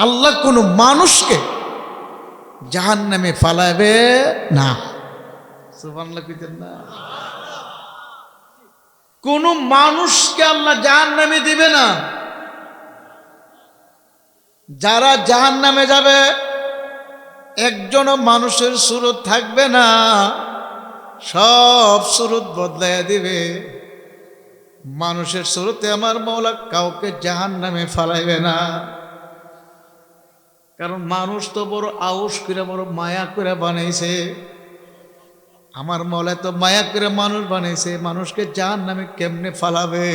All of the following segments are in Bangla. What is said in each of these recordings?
আল্লাহ কোনো মানুষকে জাহান নামে ফালাবে না। না। কোন মানুষকে আল্লাহ জাহান নামে দিবে না। যারা জাহান নামে যাবে, একজনও মানুষের সুরত থাকবে না, সব সুরত বদলাইয়া দিবে। মানুষের সুরতে আমার মৌলা কাউকে জাহান নামে ফালাইবে না। কারণ মানুষ তো বড় আউস করে, বড় মায়া করে বানাইছে। আমার মলে তো মায়া করে মানুষ বানাইছে, মানুষকে জাহান নামে কেমনে ফালাবে?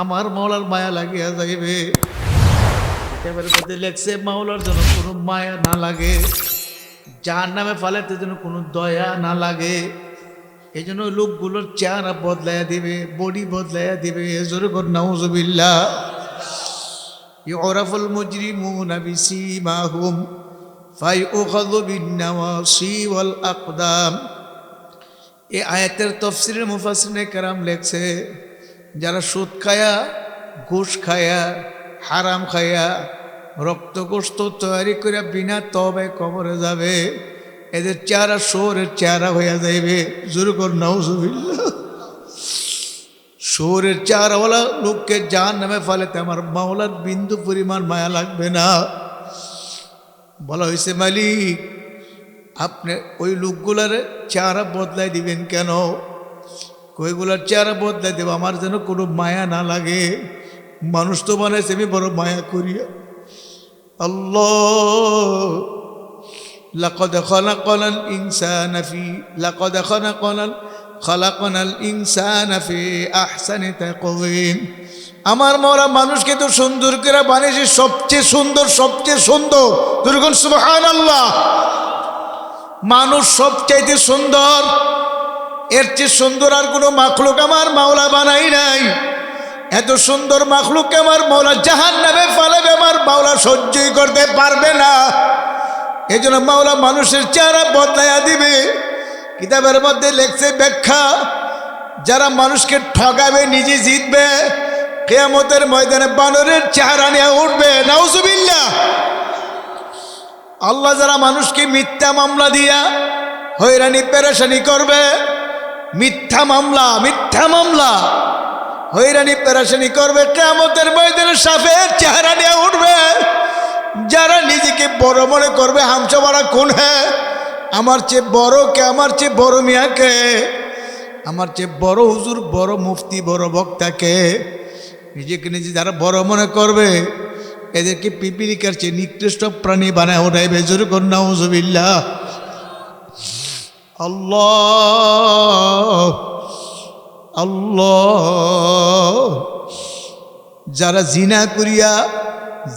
আমার মৌলার মায়া লাগিয়া যাইবে। মধ্যে লেখছে, মাওলার জন্য কোনো মায়া না লাগে যার নামে ফালাতে যেন কোনো দয়া না লাগে এই জন্য লোকগুলোর চেহারা বদলাইয়া দিবে, বডি বদলাইয়া দিবে জোরে কর ইউরাফুল মুজরিমুনা বিসিমাহুম ফাইউখাযু বিন-নাওয়াসি এই আয়াতের তফসিলের মুফাসিনে কেরাম লেখছে, যারা সুদ খায়া, ঘুষ খায়া, হারাম খায়া রক্তগোস্ত তৈরি করে বিনা তবে কবরে যাবে, এদের চেহারা শোরের চেহারা হয়ে যাইবে। জোর কর, নাউজুবিল্লাহ। শহরের চারওয়ালা লোককে যার নামে ফালেতে আমার মাওলার বিন্দু পরিমাণ মায়া লাগবে না। বলা হয়েছে, মালিক, আপনি ওই লোকগুলার চেহারা বদলাই দিবেন কেন? ওইগুলার চেহারা বদলাই দেব, আমার যেন কোনো মায়া না লাগে। মানুষ তো মানে আমি বড় মায়া করিয়া আল্লাহ, লাকদ খনা কলান ইনসানাফি দেখো না কলান خلقنا الانسان في احسن تقويم আমার মরা মানুষকে তো সুন্দর করে বানিয়েছে, সবচেয়ে সুন্দর সবচেয়ে সুন্দর। দুর্গুণ, সুবহানাল্লাহ। মানুষ সবচাইতে সুন্দর, এর চেয়ে সুন্দর আর কোনো মাখলুক আমার মাওলা বানাই নাই। এত সুন্দর মাখলুককে আমার মাওলা জাহান নামে ফালাবে আমার মাওলা সহ্যই করতে পারবে না। এই জন্য মাওলা মানুষের চেহারা বদলাইয়া দিবে। কিতাবের মধ্যে লেখছে ব্যাখ্যা, যারা মানুষকে ঠগাবে, নিজে জিতবে, কেয়ামতের ময়দানে বানরের চেহারা নিয়ে উঠবে। নাউজুবিল্লাহ। আল্লাহ যারা মানুষকে মিথ্যা মামলা দিয়া হয়রানি, পেরেশানি করবে, মিথ্যা মামলা মিথ্যা মামলা, হয়রানি, পেরেশানি করবে কেমতের ময়দানে সাফের চেহারা নিয়ে উঠবে। যারা নিজেকে বড় মনে করবে হামসা বড়া কোন হ্যাঁ আমার চেয়ে বড় কে? আমার চেয়ে বড় মিয়াকে আমার চেয়ে বড় হুজুর, বড় মুফতি, বড় বক্তাকে নিজেকে নিজে যারা বড় মনে করবে, এদেরকে পিপিলিকার চেয়ে নিকৃষ্ট প্রাণী বানায় ওঠাইবে। বেজুর কন্যা হুজুবিল্লা আল্লাহ আল্লাহ। যারা জিনা করিয়া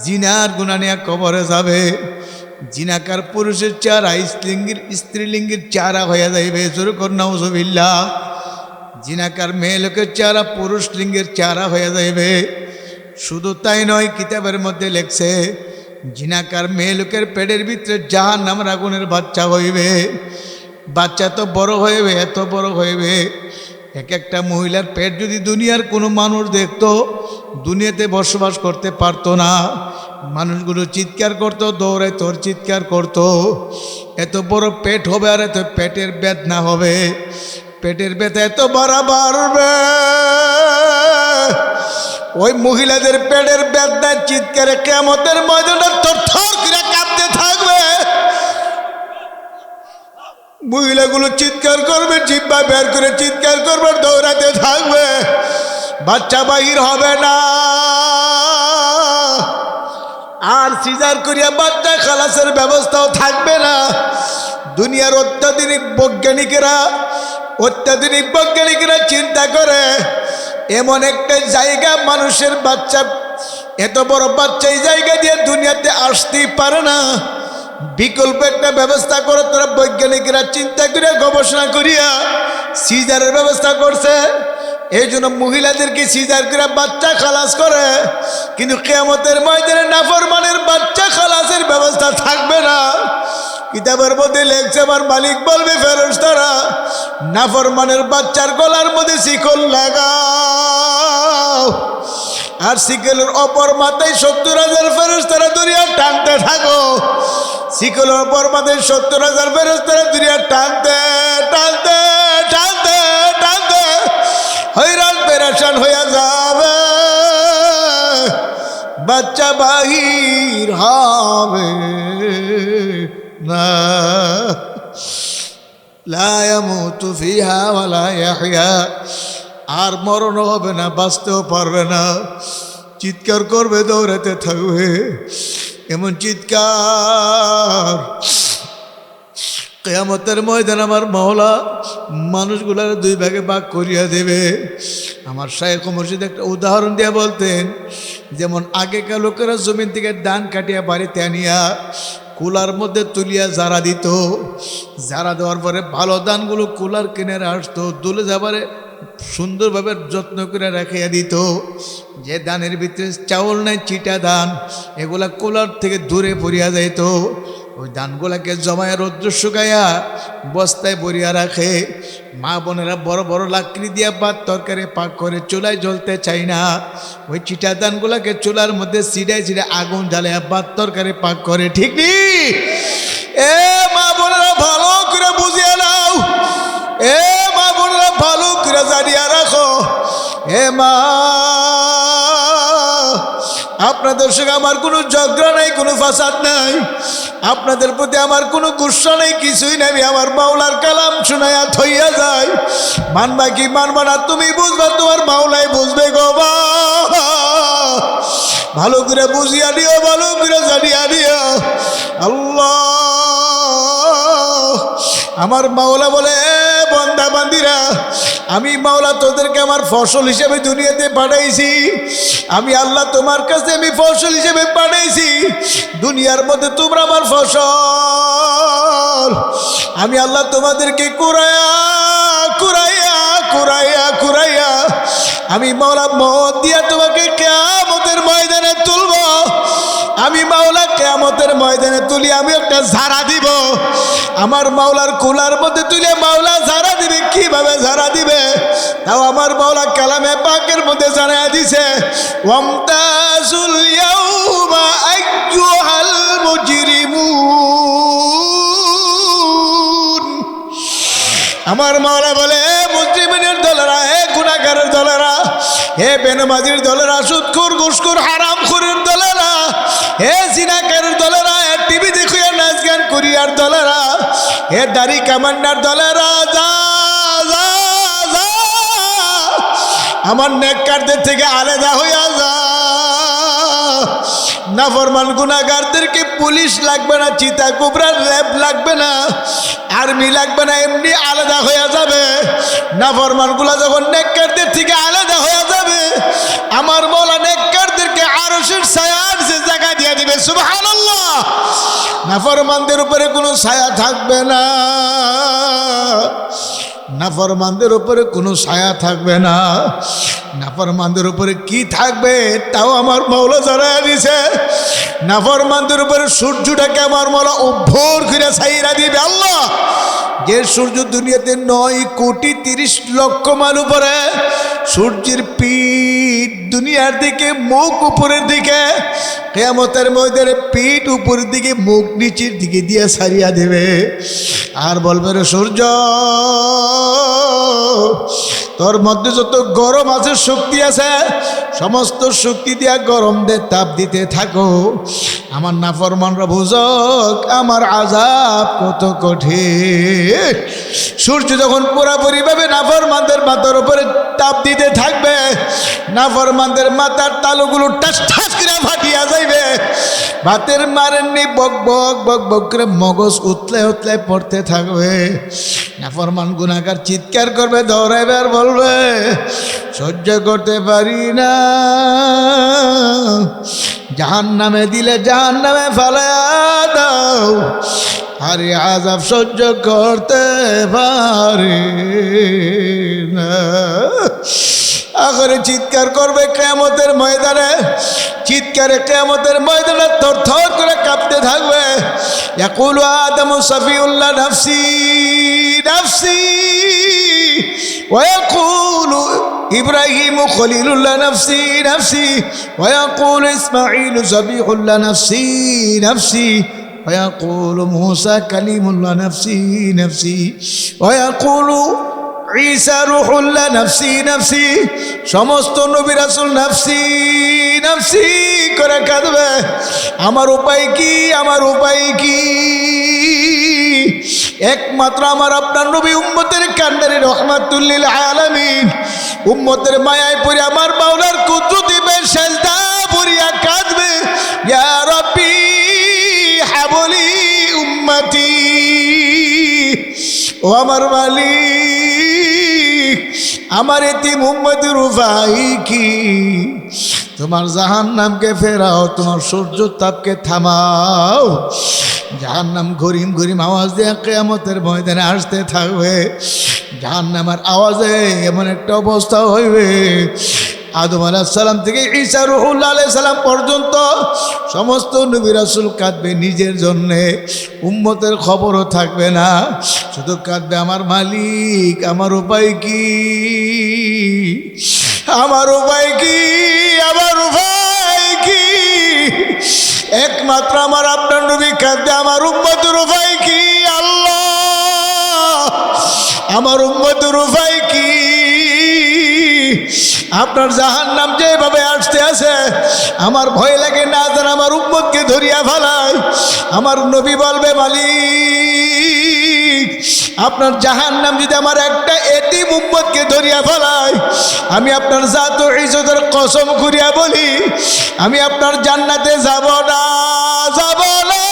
জিনার গুণা নিয়ে কবরে যাবে জিনাকার পুরুষের চারা, স্ত্রীলিঙ্গের স্ত্রীলিঙ্গের চারা হয়ে যাইবে নজবিল্লা জিনাকার মেয়ে লোকের চারা পুরুষ লিঙ্গের চারা হয়ে যাইবে। শুধু তাই নয়, কিতাবের মধ্যে লেখছে, জিনাকার মেয়ে লোকের পেটের ভিতরে জাহান নামের আগুনের বাচ্চা হইবে। বাচ্চা তো বড় হইবে, এত বড় হইবে। এক একটা মহিলার পেট যদি দুনিয়ার কোনো মানুষ দেখতো, দুনিয়াতে বসবাস করতে পারতো না। মানুষগুলো চিৎকার করতো, দৌড়ে তোর চিৎকার করতো। এত বড় পেট হবে আর এত পেটের বেদনা হবে। পেটের ব্যথা এত বড় বাড়বে। ওই মহিলাদের পেটের বেদনার চিৎকারে কেমতের ময়দানটা তোর থর করে কাঁপতে থাকবে। মহিলাগুলো চিৎকার করবে, জিব্বা বের করে চিৎকার করবে, দৌড়াতে থাকবে। বাচ্চা বাহির হবে না। আর সিজার করিয়া বাচ্চা খালাসের ব্যবস্থাও থাকবে না। দুনিয়ার অত্যাধুনিক বৈজ্ঞানিকেরা অত্যাধুনিক বৈজ্ঞানিকেরা চিন্তা করে, এমন একটা জায়গা মানুষের বাচ্চা, এত বড় বাচ্চা এই জায়গা দিয়ে দুনিয়াতে আসতেই পারে না। বিকল্প একটা ব্যবস্থা করে তারা বৈজ্ঞানিকরা চিন্তা করিয়া, গবেষণা করিয়া, সিজারের ব্যবস্থা করছে। এই জন্য মহিলাদেরকে সিজার করে বাচ্চা খালাস করে। কিন্তু কেমতের ময়দানে নাফরমানের বাচ্চা খালাসের ব্যবস্থা থাকবে না। কিতাবের মধ্যে লেখছে, আমার মালিক বলবে ফেরস তারা নাফরমানের বাচ্চার গলার মধ্যে শিকল লাগাও। আর শিকলের অপর মাথায় সত্তর হাজার ফেরস তারা দরিয়া শিকলের পর মাদের সত্তর হাজার ফেরস্তারা দুনিয়া টানতে টানতে টানতে টানতে। হইরান পেরেশান হইয়া যাবে। বাচ্চা বাহির হবে না। আর মরণ হবে না, বাঁচতেও পারবে না। চিৎকার করবে দৌড়াতে থাকবে। এমন চিৎকার কেয়ামতের ময়দান আমার মহলা মানুষগুলার দুই ভাগে ভাগ করিয়া দেবে। আমার শায়েখ মসজিদ একটা উদাহরণ দিয়ে বলতেন, যেমন আগেকার লোকেরা জমিন থেকে ডান কাটিয়া বাড়িতে আনিয়া কুলার মধ্যে তুলিয়া জারা দিত। জারা দেওয়ার পরে ভালো ধানগুলো কুলার কিনে আসতো, দুলে যাবারে সুন্দরভাবে যত্ন করে রাখিয়া দিত। যে ধানের ভিতরে চাউল নাই, চিটা ধান, এগুলা কুলার থেকে দূরে পড়িয়া যাইত। ওই ধানগুলাকে জমায় রৌদ্র শুকাইয়া বস্তায় বরিয়া রাখে। মা বোনেরা বড় বড় লাকড়ি দিয়া ভাত তরকারি পাক করে চুলায় জ্বলতে চাই না। ওই চিটা ধানগুলাকে চুলার মধ্যে সিডায় সিডে আগুন জ্বালাইয়া ভাত তরকারি পাক করে। ঠিক নি? এ মা বোনেরা ভালো করে বুঝিয়ে নাও। এ মা বোনেরা ভালো করে জানিয়া রাখো। এ মা আপনাদের সঙ্গে আমার কোনো ঝগড়া নাই, কোনো ফাসাদ নাই। আপনাদের প্রতি আমার কোনো গুসা নেই, কিছুই নাই। আমি আমার মাওলার কালাম শোনাইয়া থইয়া যায় মানবা কি মানবা না, তুমি বুঝবা, তোমার মাওলাই বুঝবে গো মা। ভালো করে বুঝিয়া দিও, ভালো করে জানিয়া দিও। আল্লাহ, আমার মাওলা বলে, "এ বন্দা বান্দিরা, আমি মাওলা তোদেরকে আমার ফসল হিসেবে দুনিয়াতে পাঠাইছি। আমি আল্লাহ তোমার কাছে আমি ফসল হিসেবে পাঠাইছি দুনিয়ার মধ্যে তোমরা আমার ফসল। আমি আল্লাহ তোমাদেরকে কুরাইয়া কুরাইয়া কুরাইয়া কুরাইয়া আমি মাওলা মত দিয়া তোমাকে কেমতের ময়দানে তুলব। আমি মাওলা কেমতের ময়দানে তুলি, আমি একটা ঝাড়া দিব। আমার মাওলার কুলার মধ্যে তুলে মাওলা ঝাড়া দিবে। আমার মাওলা কালামে পাকের মধ্যে জানাই দিছে আমার মাওলা বলে "এ মুসলিমের দলেরা হে গুণাগারের দলেরা হে বেনমাজির দলেরা ঘুষখুর হারাম খুরের দলেরা হে সিনাকারের দলেরা হে টিভি দেখুয়া নাচ গান করিয়ার দলেরা হে দাড়ি কামান্নার দলেরা যা, আমার নেককারদের থেকে আলাদা হইয়া যা নাফরমান গুনাগারদেরকে পুলিশ লাগবে না, চিতা কুবরার ল্যাব লাগবে না, আর্মি লাগবে না, এমনি আলাদা হয়ে যাবে। নাফরমানগুলা যখন নেককারদের থেকে আলাদা হয়ে যাবে, আমার বলা নেককারদেরকে আরশের ছায়ার যে জায়গা দিয়ে দিবে, সুবহানাল্লাহ। নাফরমানদের উপরে কোনো ছায়া থাকবে না। নাফরমানদের ওপরে কোনো ছায়া থাকবে না। নাফরমানদের উপরে কি থাকবে, তাও আমার মৌলা জানা দিছে। নাফরমানদের উপরে সূর্যটাকে আমার মৌলা উভোর করে ছাইরা দিবে আল্লাহ। যে সূর্য দুনিয়াতে নয়, কোটি তিরিশ লক্ষ মাইল উপরে, সূর্যের পিঠ দুনিয়ার দিকে, মুখ উপরের দিকে, কেয়ামতের মধ্যে পিঠ উপরের দিকে, মুখ নিচের দিকে দিয়ে সারিয়া দেবে। আর বলবে রে, সূর্য, তোর মধ্যে যত গরম আছে, শক্তি আছে, সমস্ত শক্তি দিয়া গরম দে, তাপ দিতে থাকো। আমার নাফরমানরা বুঝক, আমার আজাব কত কঠিন। সূর্য যখন পুরাপুরি ভাবে নাফরমানদের মাথার উপরে তাপ দিতে থাকবে, নাফরমানদের মাথার তালুগুলো টাস ঠাস করে ফাটিয়া যাইবে। ভাতের মারেননি বক বক বক বক করে মগজ উতলে উতলে পড়তে থাকবে। নাফরমান গুনাকার চিৎকার করবে, দৌড়াইবে আর বলবে, সহ্য করতে পারি না। জাহান নামে দিলে জাহান নামে ফেলে দাও। আরে আজাব সহ্য করতে পারি না। আখরে চিৎকার করবে কেমতের ময়দানে। চিৎকারে কেমতের ময়দানে থর থর করে কাঁপতে থাকবে। ইয়াকুল আদম সফিউল্লাহ নাফসি। নাফসি ويقول إبراهيم خليل الله نفسي نفسي ويقول إسماعيل ذبيح الله نفسي نفسي ويقول موسى كليم الله نفسي نفسي ويقول ঈসা রুহুল্লাহ নফসি নফসি সমস্ত নবী রাসূল নফসি নফসি করে কাঁদবে আমার উপায় কি আমার উপায় কি একমাত্র আমার আপনার নবী উম্মতের কান্ডারি রহমাতুল্লিল আলামিন। উম্মতের মায়ায় পড়ে আমার মাওলার কুদরতি পড়িয়া কাঁদবে। হাবলি উম্মতি। ও আমার মালিক, আমার এটি মুম্মদ রুফাই কি? তোমার জাহান নামকে ফেরাও, তোমার সূর্য তাপকে থামাও। জাহান নাম ঘুরিম ঘুরিম আওয়াজ দিয়ে কেয়ামতের ময়দানে আসতে থাকবে। জাহান নামার আওয়াজে এমন একটা অবস্থা হইবে। আদম আলাহিসাল্লাম থেকে ঈসা রহুল্লা সালাম পর্যন্ত সমস্ত নবী রাসুল কাঁদবে নিজের জন্যে। উম্মতের খবরও থাকবে না। শুধু কাঁদবে, আমার মালিক, আমার উপায় কি? আমার উপায় কি? আমার উপায় একমাত্র আমার আপনার নবী খাদ্যে আমার উম্মতের উপায় কি? আল্লাহ! আমার উম্মতের উপায় কি? আপনার জাহান নাম যেভাবে আসতে আছে, আমার ভয় লাগে না যেন আমার উম্মতকে ধরিয়া ফেলায়। আমার নবী বলবে, মালিক আপনার জাহান নাম যদি আমার একটা এটি উম্মতকে ধরিয়া ফেলায়, আমি আপনার জাত ইজতের কসম করিয়া বলি, আমি আপনার জান্নাতে যাব না যাব না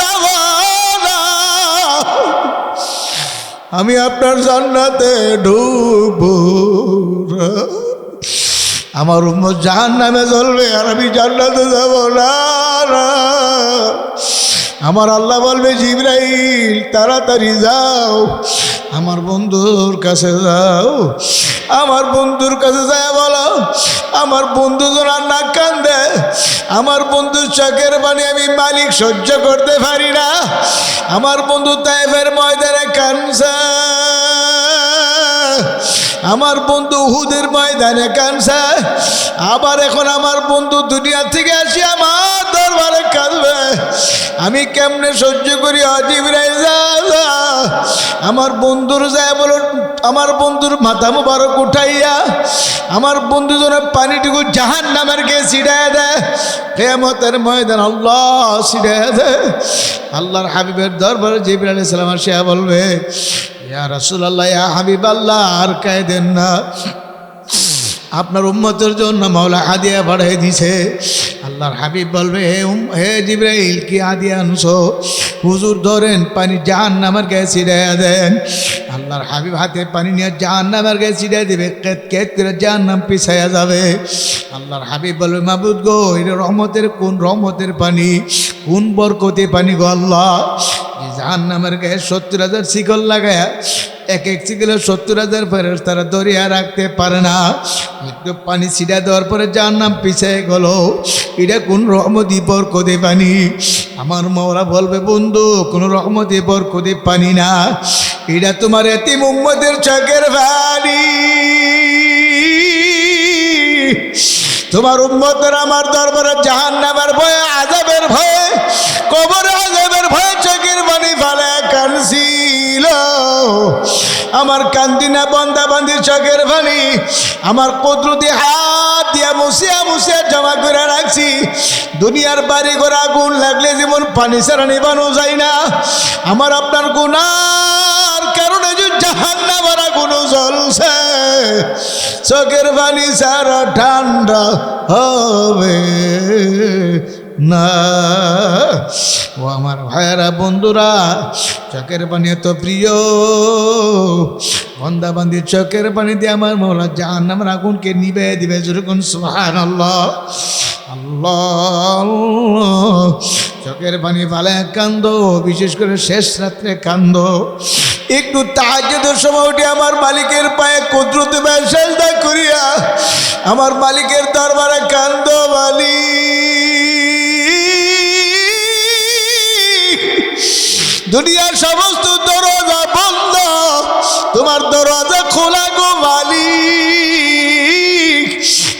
যাব না আমি আপনার জান্নাতে ঢুকবো না। আমার উম্মত জাহান নামে জ্বলবে আর আমি জান্নাতে যাব না না। আমার আল্লাহ বলবে, জিব্রাইল, তাড়াতাড়ি যাও। আমার বন্ধুর কাছে যাও। আমার বন্ধুর কাছে যায় বলো, আমার বন্ধু যেন আর না কান্দে, আমার বন্ধু চোখের বাণী আমি মালিক সহ্য করতে পারি না। আমার বন্ধু তাইফের ময়দানে কানসা আমার বন্ধু হুদের ময়দানে কানসা আবার এখন আমার বন্ধু দুনিয়া থেকে আসি আমার দরবারে কাঁদবে। আমি কেমনে সহ্য করি? অজিবরাই। আমার বন্ধুর যায় বলো, আমার বন্ধুর মাথা মুবারক উঠাইয়া, আমার বন্ধু যেন পানিটুকু জাহান নামের গে ছিড়ায় দেয়। কেমতের ময়দান আল্লাহ ছিড়ায় দেয়। আল্লাহর হাবিবের দরবারে জিবরাল আলাইহিস সালাম আসিয়া বলবে, ইয়া রাসূলুল্লাহ, ইয়া হাবিব আল্লাহ আর কায়দেন না। আপনার উম্মতের জন্য মাওলা হাদিয়া বাড়াই দিছে। আল্লাহর হাবিব বলবে, হে উম- হে জিব্রাইল, কি হাদিয়া আনছো? হুজুর ধরেন, পানি জাহান নামের গায়ে ছিড়াইয়া দেন। আল্লাহর হাবিব হাতে পানি নিয়ে জাহান নামের গায়ে ছিড়াই দেবে, কেত কেত করে জাহান নাম পিছাইয়া যাবে। আল্লাহর হাবিব বলবে, মাবুদ গো, এটা রহমতের কোন রহমতের পানি? কোন বরকতে পানি গো আল্লাহ? জাহান নামের গায়ে সত্তর হাজার শিকল লাগায়া এক এক শিকলে সত্তর হাজার ফেরত তারা দরিয়া রাখতে পারে না। একটু পানি ছিটা দেওয়ার পরে যার নাম পিছিয়ে গেল, এটা কোন রহমতি বরকতে পানি? আমার মরা বলবে, বন্ধু, কোন রহমতি বরকতে পানি না। এটা তোমার এতি মুম্মদের চোখের পানি তোমার উম্মতের আমার দরবারে জাহান নামের ভয়ে আজাবের ভয়ে, কবরে আজাবের ভয়ে চোখের পানি ফালে। কানছিল আমার কান্দিনা বন্দা বান্দি চোখের পানি আমার কুদরতি হাত দিয়া মুছিয়া মুছিয়া জমা করে রাখছি। দুনিয়ার বাড়ি ঘোরা আগুন লাগলে যেমন পানি ছাড়া নিবানো যায় না। আমার আপনার গুনার কারণে যে জাহান নামার আগুন জ্বলছে। চোখের পানি সারা ঠান্ডা হবে। না। ও আমার ভাইয়েরা, বন্ধুরা, চোখের পানি এত প্রিয়। বন্দা বান্দির চোখের পানি দিয়ে আমার মৌলা জাহান নামের আগুনকে নিবে, দিবে যেরকম সুহান আল্লাহ। আল্লাহ চোখের পানি ফালে কান্দ, বিশেষ করে শেষ রাত্রে কান্দ। একটু তাহাজ্জুদের সময় উঠে আমার মালিকের পায়ে কুদরতে সেজদা করিয়া আমার মালিকের দরবারে কান্দ মালিক। দুনিয়ার সমস্ত দরজা বন্ধ। তোমার দরজা খোলা গো মালিক।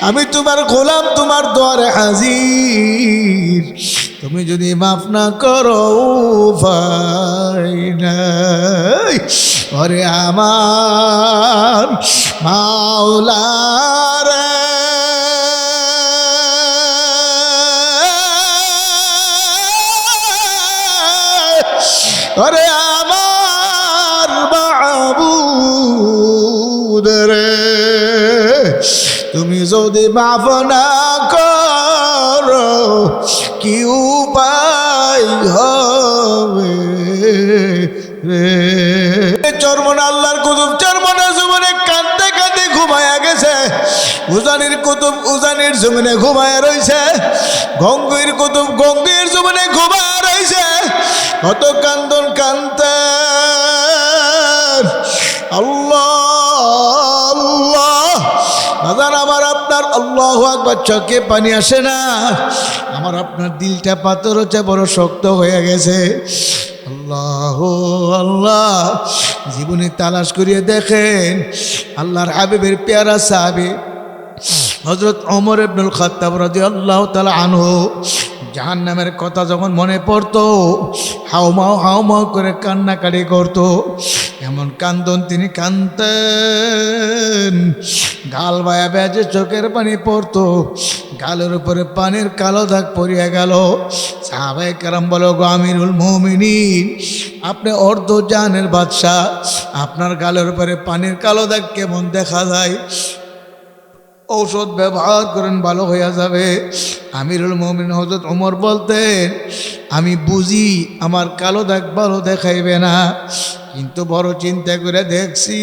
আমি তোমার গোলাম, তোমার দ্বারে হাজির। তুমি যদি মাফ না করো ওরে আমার মাওলার যদি মাফ না করো, কি উপায় হবে রে? চর্মন আল্লাহর কুতুব, চর্মনা জুমনে কাঁদতে কাঁদতে ঘুমায়া গেছে। উজানির কুতুব উজানির জমিনে ঘুমায়া রইছে। গঙ্গির কুতুব গঙ্গির জমিনে ঘুমায়া রইছে। কত কান্দন কান্তে। আল্লাহ আল্লাহ। আমার আপনার আল্লাহ একবার চোখে পানি আসে না। আমার আপনার দিলটা পাথর হচ্ছে, বড় শক্ত হয়ে গেছে। আল্লাহ আল্লাহ, জীবনে তালাশ করিয়ে দেখেন, আল্লাহর হাবিবের পেয়ারা সাহাবি হজরত অমর ইবনুল খাত্তাব রাজি আল্লাহ তালা আনহু জাহান নামের কথা যখন মনে পড়তো হাউমাও হাউমাও করে কান্নাকাটি করতো এমন কান্দন তিনি কান্দতেন গাল বায়া বেজে চোখের পানি পড়তো। গালের উপরে পানির কালো দাগ পড়িয়া গেল। সাহাবাই কারাম বলো গো আমিরুল আপনি অর্ধ জানের বাদশাহ। আপনার গালের উপরে পানির কালো দাগ কেমন দেখা যায়? ঔষধ ব্যবহার করেন, ভালো হইয়া যাবে। আমিরুল মমিন হজরত ওমর বলতেন, আমি বুঝি আমার কালো দাগ ভালো দেখাইবে না। কিন্তু বড় চিন্তা করে দেখছি,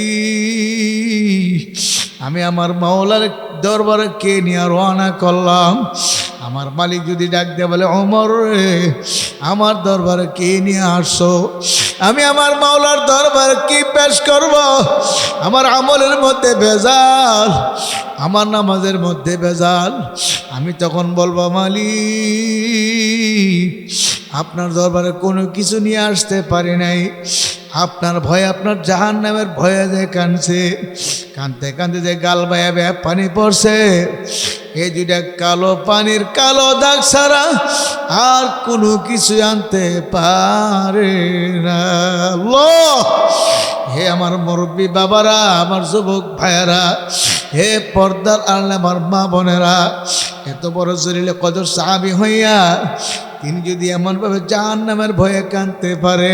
আমি আমার মাওলার দরবারে কে নিয়ে রওনা করলাম? আমার মালিক যদি ডাক দিয়ে বলে অমর রে, আমার দরবারে কে নিয়ে আসছো? আমি আমার মাওলার দরবারে কি পেশ করব? আমার আমলের মধ্যে ভেজাল, আমার নামাজের মধ্যে ভেজাল। আমি তখন বলব, মালিক, আপনার দরবারে কোনো কিছু নিয়ে আসতে পারি নাই। আপনার ভয়, আপনার জাহান নামের ভয়ে যে কানছে কানতে কানতে যে গাল বায়া বায়া পানি পড়ছে, এই দুইটা কালো পানির কালো দাগ ছাড়া আর কোনো কিছু আনতে পারে না! হে আমার মুরব্বী বাবারা, আমার যুবক ভাইয়েরা, হে পর্দার আল আমার মা বোনেরা, এত বড় শরীরে কদর সাহাবি হইয়া, তিনি যদি এমনভাবে জাহান নামের ভয়ে কানতে পারে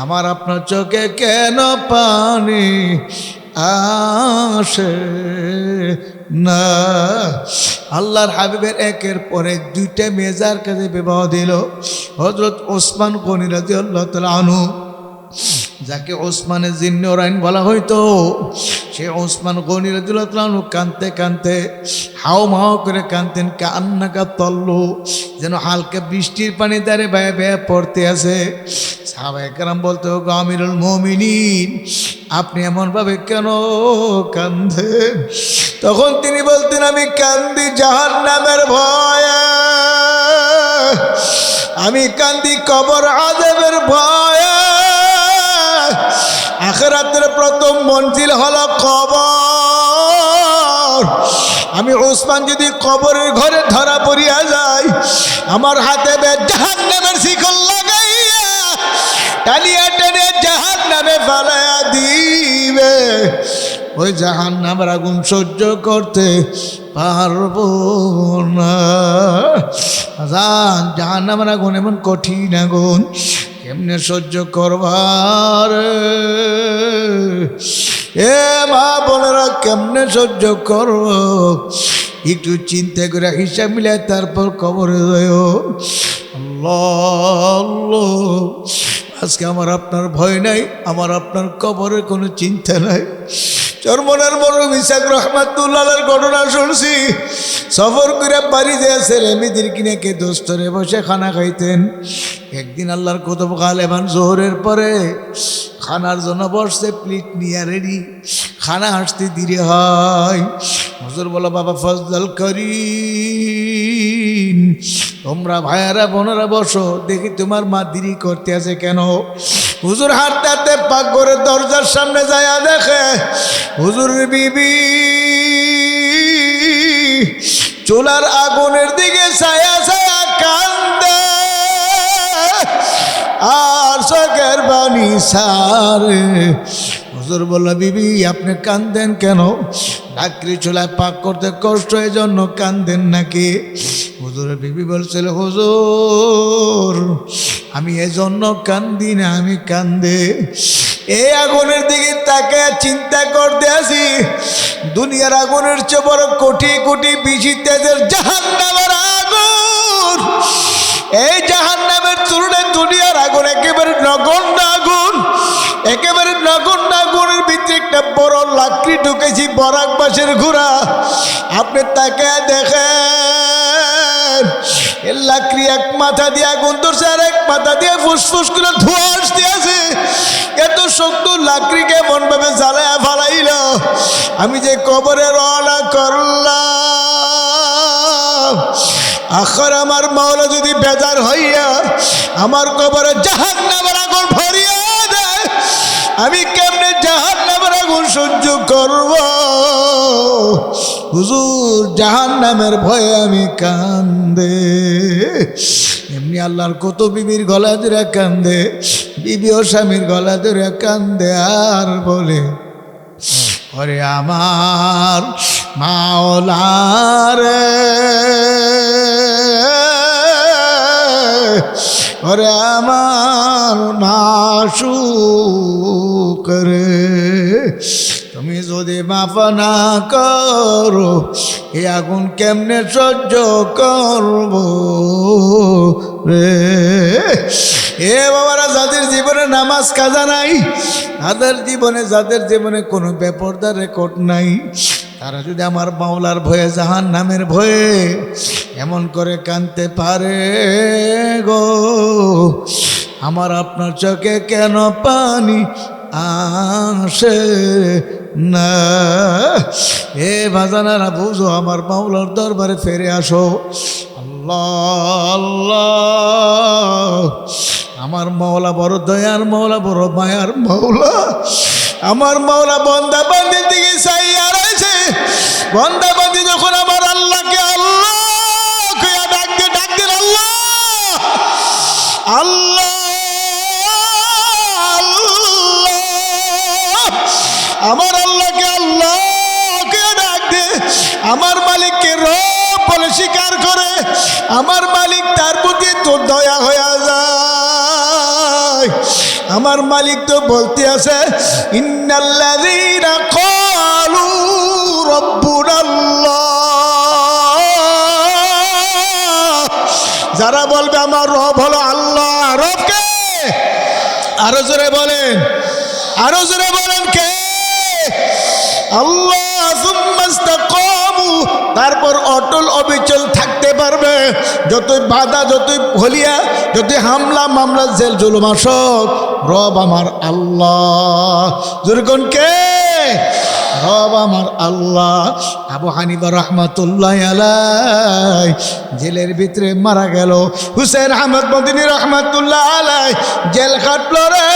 আমার আপনার চোখে কেন পানি আসে না? আল্লাহর হাবিবের একের পরে দুইটা মেজার কাছে বিবাহ দিল। হজরত ওসমান কনিরাজি আল্লাহ তালা যাকে ওসমানের জিন্নরাইন বলা হইতো, সে ওসমান গনিরাজু কানতে কানতে হাও মাও করে কানতেন কান্নাকা তল্লু, যেন হালকা বৃষ্টির পানি দ্বারে ব্যয় ব্যয় পড়তে আছে সাহাবাহাম বলতে গো আমিরুল মমিনিন, আপনি এমনভাবে কেন কান্দেন তখন তিনি বলতেন, আমি কান্দি জাহান নামের ভয়ে, আমি কান্দি কবর আদেবের ভয়ে আখেরাতের প্রথম মঞ্জিল হলো কবর আমি ওসমান যদি কবরের ঘরে ধরা পড়িয়া যাই, আমার হাতে জাহান নামের শিকল লাগাইয়া টানিয়া টেনে জাহান নামে ফালাইয়া দিবে। ওই জাহান নামের আগুন সহ্য করতে পারব না। জাহান নামের আগুন এমন কঠিন আগুন কেমনে সহ্য করবার। এ মা বোনেরা, কেমনে সহ্য করব? একটু চিন্তা করে হিসাব মিলে তারপর কবরে যায় আজকে আমার আপনার ভয় নাই, আমার আপনার কবরের কোনো চিন্তা নাই। চরমনার বড় মিসাক রহমাতুল্লাহের ঘটনা শুনছি। সফর করে বাড়ি যে ছেলে কিনে কে দোস্তরে বসে খানা খাইতেন। একদিন আল্লাহর কতব এবার জোহরের পরে খানার জন্য বসছে, প্লেট নিয়ে রেডি খানা হাসতে ধীরে হয়। হজুর বলো বাবা ফজল করি তোমরা ভাইয়ারা, বোনেরা বসো, দেখি তোমার মা দেরি করতে আছে কেন? হুজুর হাঁটতে পাক করে দরজার সামনে যায় দেখে, হুজুর বিবি চুলার আগুনের দিকে ছায়া ছায়া কান্দে, আর সকের বাণী সারে। হুজুর বলল, বিবি, আপনি কান্দেন কেন? ডাকরি চুলায় পাক করতে কষ্ট এই জন্য কান্দেন নাকি? হুজুরের বিবি বলছিল, হুজুর আমি এজন্য কান্দি না, আমি কান্দে। এই আগুনের দিকে তাকে চিন্তা করতে আসি। দুনিয়ার আগুনের চেয়ে বড় কোটি কোটি বিশি তেজের জাহান নামের আগুন। এই জাহান নামের চুরুনে দুনিয়ার আগুন একেবারে নগণ্য আগুন। একেবারে নগণ্য আগুনের ভিতরে একটা বড় লাকড়ি ঢুকেছি, বরাক বাসের ঘোড়া আপনি তাকে দেখেন। লাকড়ি এক মাথা দিয়ে আগুন ধরছে, আর এক মাথা দিয়ে ফুসফুস করে ধোঁয়া আছে। এত শক্ত লাকড়ি কেমন ভাবে জ্বালায় ফালাইল। আমি যে কবরে রওনা করলাম, আখর আমার মাওলা যদি বেজার হইয়া আমার কবরে জাহান নামের আগুন ভরিয়া দেয়, আমি কেমনে জাহান নামের আগুন সহ্য করব? হুজুর জাহান নামের ভয়ে আমি কান্দে। এমনি আল্লাহর কত বিবির গলা ধরে কান্দে, বিবি ও স্বামীর গলা ধরে কান্দে আর বলে, ওরে আমার মাওলারে, ওরে আমার নাশুক রে। তুমি যদি মাফা না করো, এ আগুন কেমনে সহ্য করব রে? এ বাবারা, যাদের জীবনে নামাজ কাজা নাই, তাদের জীবনে, যাদের জীবনে কোনো বেপরদার রেকর্ড নাই, তারা যদি আমার মাওলার ভয়ে জাহান নামের ভয়ে এমন করে কানতে পারে গো? আমার আপনার চোখে কেন পানি আসে? না। এ বাজানারা, বুঝো আমার মাওলার দরবারে ফিরে আসো। আল্লাহ আমার মাওলা বড় দয়ার মাওলা, বড় মায়ার মাওলা। আমার মাওলা বন্দা বান্দির দিকে চাইয়া রয়েছে। বন্দা বান্দি যখন আমার আল্লাহকে আল্লাহ কইয়া ডাক দিয়ে ডাক আল্লাহ আল্লাহ আল্লাহ। আমার আমার মালিককে রব বলে স্বীকার করে, আমার মালিক তার প্রতি তো দয়া হয়ে যায়। আমার মালিক তো বলতে আছে যারা বলবে আমার রব হলো আল্লাহ, রব কে? আরও জোরে বলেন, আরও জোরে বলেন কে? আল্লাহ। তারপর অটল অবিচল থাকতে পারবে। যতই বাধা, যতই হলিয়া, যতই হামলা, মামলা, জেল, জুলুম আসক রব আমার আল্লাহ। যেরকম কে? রব আমার আল্লাহ। আবু হানিবা রহমাতুল্লাহ আলাই জেলের ভিতরে মারা গেল। হুসেন আহমদ মদিনী রহমাতুল্লাহ আলাই জেল খাটল রে।